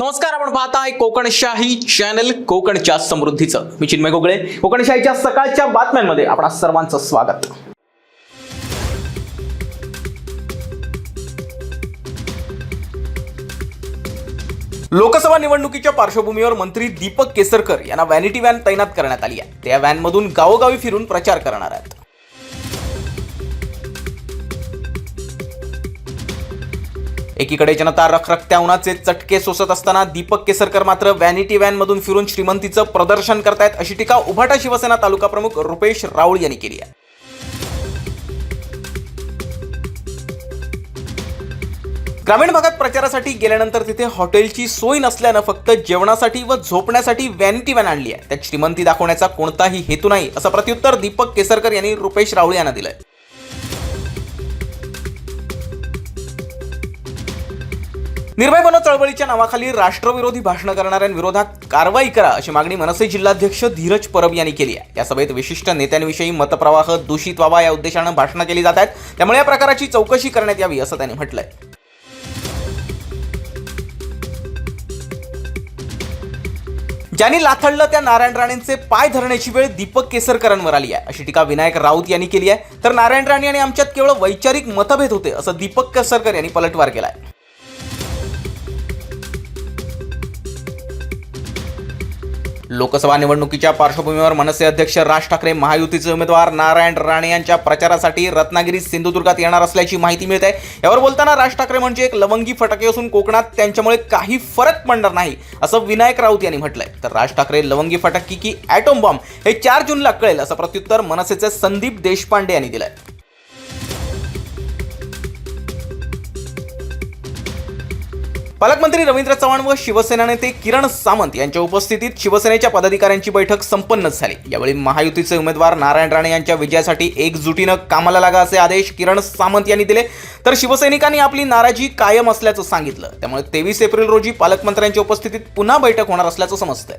नमस्कार आपण पाहताय कोकणशाही चॅनल कोकणच्या समृद्धीचं. मी चिन्मय गोगळे. कोकणशाहीच्या सकाळच्या बातम्यांमध्ये आपणा सर्वांचं स्वागत. लोकसभा निवडणुकीच्या पार्श्वभूमीवर मंत्री दीपक केसरकर यांना व्हॅनिटी व्हॅन तैनात करण्यात आली आहे. त्या व्हॅनमधून गावोगावी फिरून प्रचार करणार आहेत. एकीकडे जनता रखरखत्या उन्हाचे चटके सोसत असताना दीपक केसरकर मात्र व्हॅनिटी व्हॅन मधून फिरून श्रीमंतीचं प्रदर्शन करतायत अशी टीका उभाटा शिवसेना तालुका प्रमुख रुपेश राऊळ यांनी केली आहे. ग्रामीण भागात प्रचारासाठी गेल्यानंतर तिथे हॉटेलची सोय नसल्यानं फक्त जेवणासाठी व झोपण्यासाठी व्हॅनिटी व्हॅन आणली आहे. त्यात श्रीमंती दाखवण्याचा कोणताही हेतू नाही असं प्रत्युत्तर दीपक केसरकर यांनी रुपेश राऊळ यांना दिलंय. निर्भय बनो चळवळीच्या नावाखाली राष्ट्रविरोधी भाषणं करणाऱ्यांविरोधात कारवाई करा अशी मागणी मनसे जिल्हाध्यक्ष धीरज परब यांनी केली आहे. या सभेत विशिष्ट नेत्यांविषयी मतप्रवाह दूषित व्हावा या उद्देशानं भाषणं केली जात आहेत. त्यामुळे या प्रकाराची चौकशी करण्यात यावी असं त्यांनी म्हटलंय. ज्यांनी लाथडलं त्या नारायण राणेंचे पाय धरण्याची वेळ दीपक केसरकरांवर आली आहे. अशी टीका विनायक राऊत यांनी केली आहे. तर नारायण राणे आणि आमच्यात केवळ वैचारिक मतभेद होते असं दीपक केसरकर यांनी पलटवार केला आहे लोकसभा निवडणुकीच्या पार्श्वभूमीवर मनसे अध्यक्ष राज ठाकरे महायुतीचे उमेदवार नारायण राणे यांच्या प्रचारासाठी रत्नागिरी सिंधुदुर्गात येणार असल्याची माहिती मिळत. आहे यावर बोलताना राज ठाकरे म्हणजे एक लवंगी फटके असून कोकणात त्यांच्यामुळे काही फरक पडणार नाही असं विनायक राऊत यांनी म्हटलंय. तर राज ठाकरे लवंगी फटकी की ॲटोम बॉम्ब हे चार जूनला कळेल असं प्रत्युत्तर मनसेचे संदीप देशपांडे यांनी दिलंय. पालकमंत्री रवींद्र चव्हाण व शिवसेना नेते किरण सामंत यांच्या उपस्थितीत शिवसेनेच्या पदाधिकाऱ्यांची बैठक संपन्न झाली. यावेळी महायुतीचे उमेदवार नारायण राणे यांच्या विजयासाठी एकजुटीनं कामाला लागा असे आदेश किरण सामंत यांनी दिले. तर शिवसैनिकांनी आपली नाराजी कायम असल्याचं सांगितलं. त्यामुळे तेवीस एप्रिल रोजी पालकमंत्र्यांच्या उपस्थितीत पुन्हा बैठक होणार असल्याचं समजतंय.